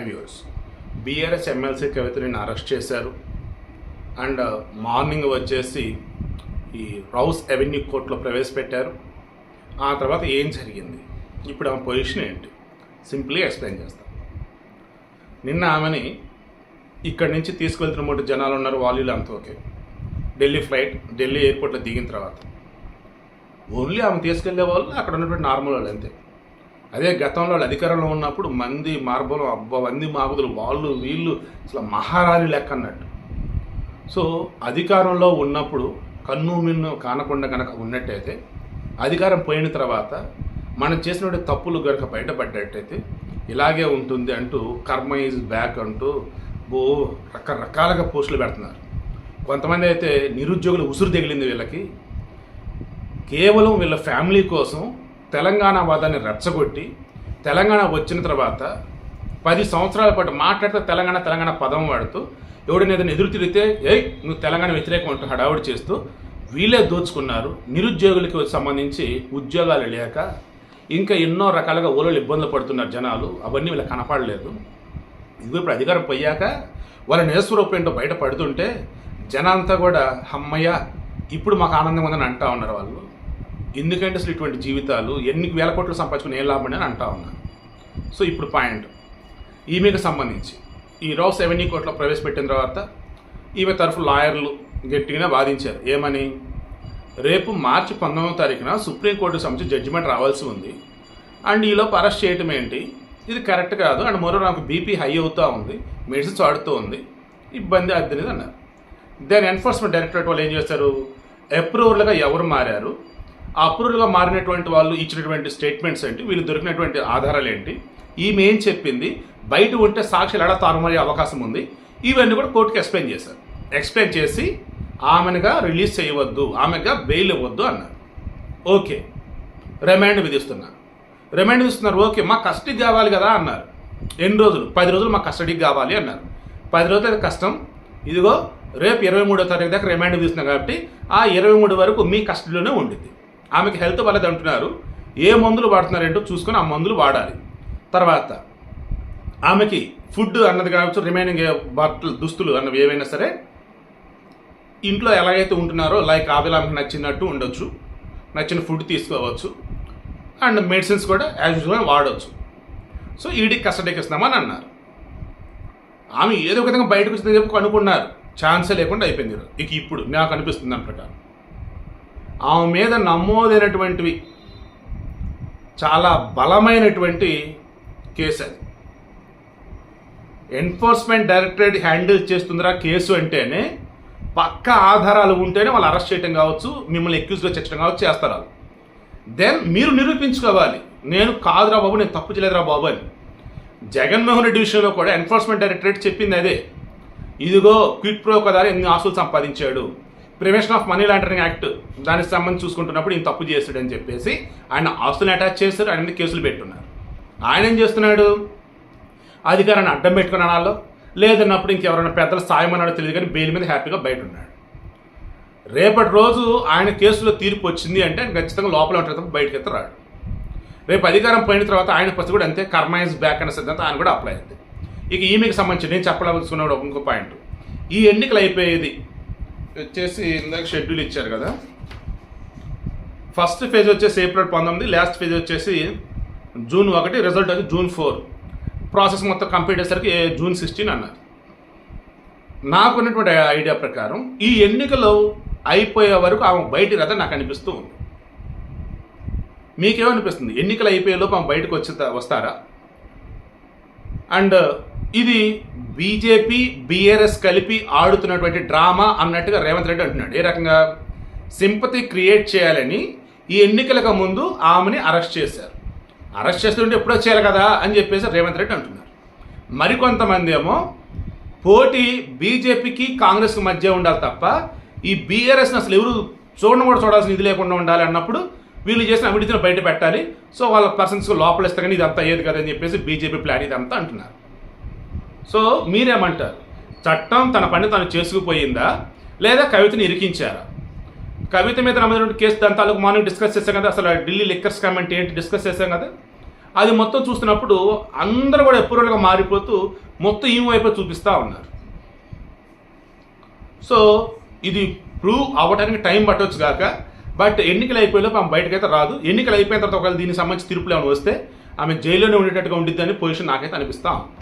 High viewers BRS MLC కవితని arrest చేశారు. And morning uh, వచ్చేసి ఈ రౌస్ అవెన్యూ కోర్టులో ప్రవేశపెట్టారు. ఆ తర్వాత ఏం జరిగింది? ఇప్పుడు ఆమె పొజిషన్ ఏంటి? సింప్లీ ఎక్స్ప్లెయిన్ చేస్తాం. నిన్న ఆమెని ఇక్కడి నుంచి తీసుకెళ్తున్న మూడు జనాలు ఉన్నారు వాళ్ళు అంత ఓకే. ఢిల్లీ ఫ్లైట్ ఢిల్లీ ఎయిర్పోర్ట్లో దిగిన తర్వాత. ఓన్లీ ఆమె తీసుకెళ్ళే వాళ్ళు అక్కడ ఉన్నటువంటి నార్మల్ వాళ్ళు అంతే. అదే గతంలో అధికారంలో ఉన్నప్పుడు మంది మార్బలం అబ్బ మంది మాబుదులు వాళ్ళు వీళ్ళు అసలు మహారాణి లెక్క అన్నట్టు. సో అధికారంలో ఉన్నప్పుడు కన్ను మిన్ను కానకుండా కనుక ఉన్నట్టయితే అధికారం పోయిన తర్వాత మనం చేసినటువంటి తప్పులు కనుక బయటపడ్డట్టయితే ఇలాగే ఉంటుంది అంటూ కర్మ ఈజ్ బ్యాక్ అంటూ ఓ రకరకాలుగా పోస్టులు పెడుతున్నారు. కొంతమంది అయితే నిరుద్యోగులు ఉసురు తగిలింది వీళ్ళకి. కేవలం వీళ్ళ ఫ్యామిలీ కోసం తెలంగాణ వాదాన్ని రెచ్చగొట్టి తెలంగాణ వచ్చిన తర్వాత పది సంవత్సరాల పాటు మాట్లాడితే తెలంగాణ తెలంగాణ పదం వాడుతూ ఎవడైనా ఎదురు తిరిగితే ఏయ్ నువ్వు తెలంగాణ వ్యతిరేకం అంటూ హడావుడి చేస్తూ వీళ్ళే దోచుకున్నారు. నిరుద్యోగులకి సంబంధించి ఉద్యోగాలు లేక ఇంకా ఎన్నో రకాలుగా ఊళ్ళో ఇబ్బందులు పడుతున్నారు జనాలు. అవన్నీ వీళ్ళకి కనపడలేదు. ఇది ఇప్పుడు అధికారం పోయాక వాళ్ళ నిజస్వరూపం ఏంటో బయట పడుతుంటే జనంతా కూడా అమ్మయ్య ఇప్పుడు మాకు ఆనందం ఉందని అంటా ఉన్నారు వాళ్ళు. ఎందుకంటే అసలు ఇటువంటి జీవితాలు ఎన్ని వేల కోట్లు సంపాదించుకుని ఏం లాభం అని అంటా ఉన్నాను సో ఇప్పుడు పాయింట్. ఈమెకు సంబంధించి ఈ రౌస్ సెవెన్ కోర్టులో ప్రవేశపెట్టిన తర్వాత ఈమె తరఫు లాయర్లు గట్టిగానే వాదించారు. ఏమని? రేపు మార్చి పంతొమ్మిదవ తారీఖున సుప్రీంకోర్టుకు సంబంధించి జడ్జిమెంట్ రావాల్సి ఉంది. అండ్ ఈలోపు అరెస్ట్ చేయటం ఏంటి? ఇది కరెక్ట్ కాదు. అండ్ మరో నాకు బీపీ హై అవుతూ ఉంది. మెడిసిన్స్ వాడుతూ ఉంది. ఇబ్బంది అది అన్నారు. దెన్ ఎన్ఫోర్స్మెంట్ డైరెక్టరేట్ వాళ్ళు ఏం చేస్తారు? అప్రూవల్గా ఎవరు మారారు? అప్రూవల్గా మారినటువంటి వాళ్ళు ఇచ్చినటువంటి స్టేట్మెంట్స్ ఏంటి? వీళ్ళు దొరికినటువంటి ఆధారాలు ఏంటి? ఈమె ఏం చెప్పింది? బయట ఉంటే సాక్షులు ఎలా తారుమారే అవకాశం ఉంది? ఇవన్నీ కూడా కోర్టుకి ఎక్స్ప్లెయిన్ చేశారు. ఎక్స్ప్లెయిన్ చేసి ఆమెనుగా రిలీజ్ చేయవద్దు ఆమెగా బెయిల్ ఇవ్వద్దు అన్నారు. ఓకే. రిమాండ్ విధిస్తున్నారు. రిమాండ్ విధిస్తున్నారు. ఓకే మా కస్టడీ కావాలి కదా అన్నారు. ఎన్ని రోజులు? పది రోజులు మా కస్టడీకి కావాలి అన్నారు. పది రోజులు కష్టం. ఇదిగో రేపు ఇరవై మూడో తారీఖు దాకా రిమాండ్ తీస్తున్నాం కాబట్టి ఆ ఇరవై మూడు వరకు మీ కస్టడీలోనే ఉండింది ఆమెకి హెల్త్ వాళ్ళది అంటున్నారు ఏ మందులు వాడుతున్నారేంటో చూసుకొని ఆ మందులు వాడాలి. తర్వాత ఆమెకి ఫుడ్ అన్నది కావచ్చు రిమైనింగ్ బట్టలు దుస్తులు అన్నవి ఏవైనా సరే ఇంట్లో ఎలాగైతే ఉంటున్నారో లైక్ ఆవిల ఆమెకు నచ్చినట్టు ఉండొచ్చు. నచ్చిన ఫుడ్ తీసుకోవచ్చు. అండ్ మెడిసిన్స్ కూడా యాజ్ యూజువల్ వాడవచ్చు సో ఈడికి కష్టడెక్కిస్తామని ఇస్తామని అన్నారు. ఆమె ఏదో ఒక విధంగా బయటకు వచ్చిందని చెప్పి కనుక్కున్నారు. ఛాన్సే లేకుండా అయిపోయింది. ఇక ఇప్పుడు నాకు అనిపిస్తుంది దాని ప్రకారం. ఆమె మీద నమోదైనటువంటివి చాలా బలమైనటువంటి కేసు అది. ఎన్ఫోర్స్మెంట్ డైరెక్టరేట్ హ్యాండిల్ చేస్తుందిరా కేసు అంటేనే పక్క ఆధారాలు ఉంటేనే వాళ్ళు అరెస్ట్ చేయడం కావచ్చు మిమ్మల్ని ఎక్యూజ్గా చేర్చడం కావచ్చు చేస్తారు వాళ్ళు. దెన్ మీరు నిరూపించుకోవాలి. నేను కాదురా బాబు నేను తప్పు చేయలేదురా బాబు అని. జగన్మోహన్ రెడ్డి విషయంలో కూడా ఎన్ఫోర్స్మెంట్ డైరెక్టరేట్ చెప్పింది అదే. ఇదిగో క్విట్ ప్రో కదా ఎన్ని ఆస్తులు సంపాదించాడు. Prevention of money laundering act దానికి సంబంధించి చూసుకుంటున్నప్పుడు ఈయన తప్పు చేస్తాడని చెప్పేసి ఆయన ఆస్తులను అటాచ్ చేశారు ఆయన కేసులు పెట్టున్నారు. ఆయన ఏం చేస్తున్నాడు? అధికారాన్ని అడ్డం పెట్టుకుని అనాలో? లేదన్నప్పుడు ఇంకెవరైనా పెద్దల సాయం అన్నాడో తెలియదు కానీ బెయిల్ మీద హ్యాపీగా బయట ఉన్నాడు. రేపటి రోజు ఆయన కేసులో తీర్పు వచ్చింది అంటే ఖచ్చితంగా లోపల ఉంటాడు తప్ప బయటకు ఎత్త రాడు. రేపు అధికారం పోయిన తర్వాత ఆయన పరిస్థితి కూడా అంతే కర్మైజ్ బ్యాక్ అనే సిద్ధాంతం ఆయన కూడా అప్లై అయింది. ఇక ఈమెకి సంబంధించి నేను చెప్పాలనుకున్న ఒక ఇంకో పాయింట్ ఈ ఎన్నికలు అయిపోయేది వచ్చేసి ఇందాక షెడ్యూల్ ఇచ్చారు కదా. ఫస్ట్ ఫేజ్ వచ్చేసి ఏప్రిల్ పంతొమ్మిది లాస్ట్ ఫేజ్ వచ్చేసి జూన్ ఒకటి రిజల్ట్ వచ్చి జూన్ ఫోర్ ప్రాసెస్ మొత్తం కంప్లీట్ అయ్యేసరికి జూన్ సిక్స్టీన్ అన్నారు. నాకున్నటువంటి ఐడియా ప్రకారం ఈ ఎన్నికలు అయిపోయే వరకు ఆమె బయటి రథ నాకు అనిపిస్తూ ఉంది. మీకేమనిపిస్తుంది? ఎన్నికలు అయిపోయేలోపు ఆమె బయటకు వచ్చి వస్తారా? అండ్ ఇది బీజేపీ బీఆర్ఎస్ కలిపి ఆడుతున్నటువంటి డ్రామా అన్నట్టుగా రేవంత్ రెడ్డి అంటున్నాడు. ఏ రకంగా? సింపతి క్రియేట్ చేయాలని ఈ ఎన్నికలకు ముందు ఆమెని అరెస్ట్ చేశారు. అరెస్ట్ చేస్తుంటే ఎప్పుడో చేయాలి కదా అని చెప్పేసి రేవంత్ రెడ్డి అంటున్నారు. మరికొంతమంది ఏమో పోటీ బీజేపీకి కాంగ్రెస్కి మధ్య ఉండాలి తప్ప ఈ బీఆర్ఎస్ని అసలు ఎవరు చూడడం కూడా చూడాల్సిన ఇది లేకుండా ఉండాలి అన్నప్పుడు వీళ్ళు చేసిన అవినీతిని బయట పెట్టాలి. సో వాళ్ళ పర్సన్స్ లోపల కానీ ఇదంతా అయ్యేది కదా అని చెప్పేసి బీజేపీ ప్లాన్ ఇదంతా అంటున్నారు. సో మీరేమంటారు? చట్టం తన పని తను చేసుకుపోయిందా? లేదా కవితని ఇరికించారా? కవిత మీద నమ్మదైన కేసు దాని తాలూకు మార్నింగ్ డిస్కస్ చేసాం కదా అసలు ఢిల్లీ లిక్కర్స్ కామెంట్ ఏంటి డిస్కస్ చేసాం కదా? అది మొత్తం చూస్తున్నప్పుడు అందరూ కూడా ఎప్పుడుగా మారిపోతూ మొత్తం ఈ వైపు చూపిస్తూ ఉన్నారు. సో ఇది ప్రూవ్ అవ్వడానికి టైం పట్టవచ్చు కాక బట్ ఎన్నికలు అయిపోయేలోపు ఆమె బయటకైతే రాదు. ఎన్నికలు అయిపోయిన తర్వాత ఒకవేళ దీనికి సంబంధించి తీర్పులు ఏమైనా వస్తే ఆమె జైల్లోనే ఉండేటట్టుగా ఉండిద్దని పొజిషన్ నాకైతే అనిపిస్తా ఉంది.